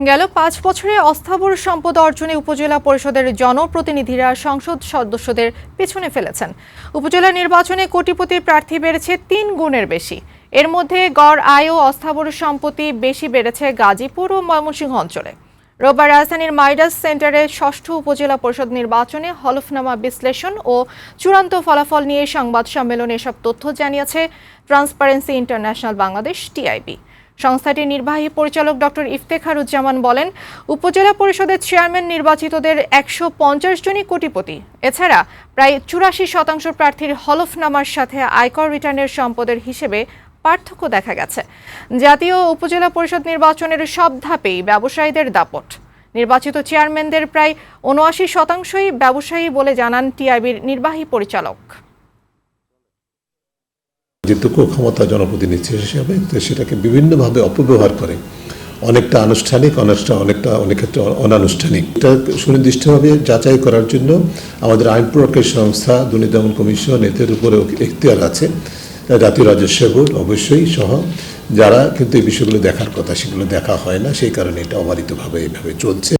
গেল পাঁচ বছরে অস্থাবর সম্পদ অর্জনে উপজেলা পরিষদের জনপ্রতিনিধিরা সংসদ সদস্যদের পেছনে ফেলেছেন। উপজেলা নির্বাচনে কোটিপতি প্রার্থী বেড়েছে তিন গুণের বেশি। এর মধ্যে গড় আয় ও অস্থাবর সম্পত্তি বেশি বেড়েছে গাজীপুর ও ময়মনসিংহ অঞ্চলে। রোববার রাজধানীর মাইডাস সেন্টারে ষষ্ঠ উপজেলা পরিষদ নির্বাচনে হলফনামা বিশ্লেষণ ও চূড়ান্ত ফলাফল নিয়ে সংবাদ সম্মেলনে এসব তথ্য জানিয়েছে ট্রান্সপারেন্সি ইন্টারন্যাশনাল বাংলাদেশ টিআইবি। সংস্থাটির নির্বাহী পরিচালক ডক্টর ইফতেখারুজ্জামান বলেন, উপজেলা পরিষদের চেয়ারম্যান নির্বাচিতদের একশো পঞ্চাশ জনই কোটিপতি। এছাড়া প্রায় চুরাশি শতাংশ প্রার্থীর হলফনামার সাথে আয়কর রিটার্নের সম্পদের হিসেবে পার্থক্য দেখা গেছে। জাতীয় উপজেলা পরিষদ নির্বাচনের সব ধাপেই ব্যবসায়ীদের দাপট। নির্বাচিত চেয়ারম্যানদের প্রায় উনআশি শতাংশই ব্যবসায়ী বলে জানান টিআইবির নির্বাহী পরিচালক। যেটুকু ক্ষমতা জনপ্রতিনিধি হিসেবে সেটাকে বিভিন্নভাবে অপব্যবহার করে। অনেকটা আনুষ্ঠানিক, অনেকটা অনেকটা, অনেক ক্ষেত্রে অনানুষ্ঠানিক। এটা সুনির্দিষ্টভাবে যাচাই করার জন্য আমাদের আইন প্রয়োগের সংস্থা, দুর্নীতি দমন কমিশন এদের উপরে এখতিয়ার আছে। জাতীয় রাজস্ব বোর্ড অবশ্যই সহ যারা কিন্তু এই বিষয়গুলো দেখার কথা সেগুলো দেখা হয় না, সেই কারণে এটা অবারিতভাবে এইভাবে চলছে।